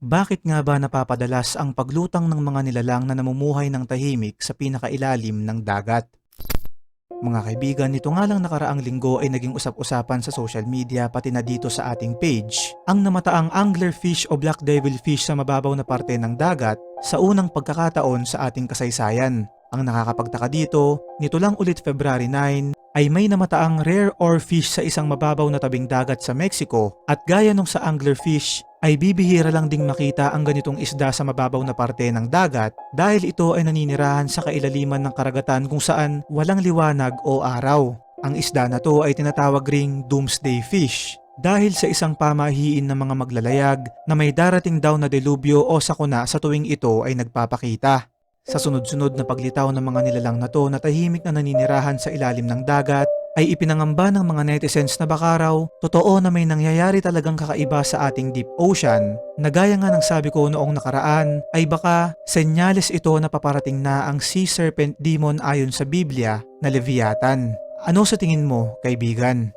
Bakit nga ba napapadalas ang paglutang ng mga nilalang na namumuhay ng tahimik sa pinakailalim ng dagat? Mga kaibigan, nito nga lang nakaraang linggo ay naging usap-usapan sa social media pati na dito sa ating page ang namataang anglerfish o black devilfish sa mababaw na parte ng dagat sa unang pagkakataon sa ating kasaysayan. Ang nakakapagtaka dito, nito lang ulit February 9 ay may namataang rare oarfish sa isang mababaw na tabing dagat sa Mexico at gaya nung sa anglerfish ay bibihira lang ding makita ang ganitong isda sa mababaw na parte ng dagat dahil ito ay naninirahan sa kailaliman ng karagatan kung saan walang liwanag o araw. Ang isda na to ay tinatawag ring doomsday fish dahil sa isang pamahiin ng mga maglalayag na may darating daw na delubyo o sakuna sa tuwing ito ay nagpapakita. Sa sunod-sunod na paglitaw ng mga nilalang na to na tahimik na naninirahan sa ilalim ng dagat, ay ipinangamba ng mga netizens na baka raw totoo na may nangyayari talagang kakaiba sa ating deep ocean na gaya nga ng sabi ko noong nakaraan ay baka senyales ito na paparating na ang sea serpent demon ayon sa Biblia na Leviathan. Ano sa tingin mo, kaibigan?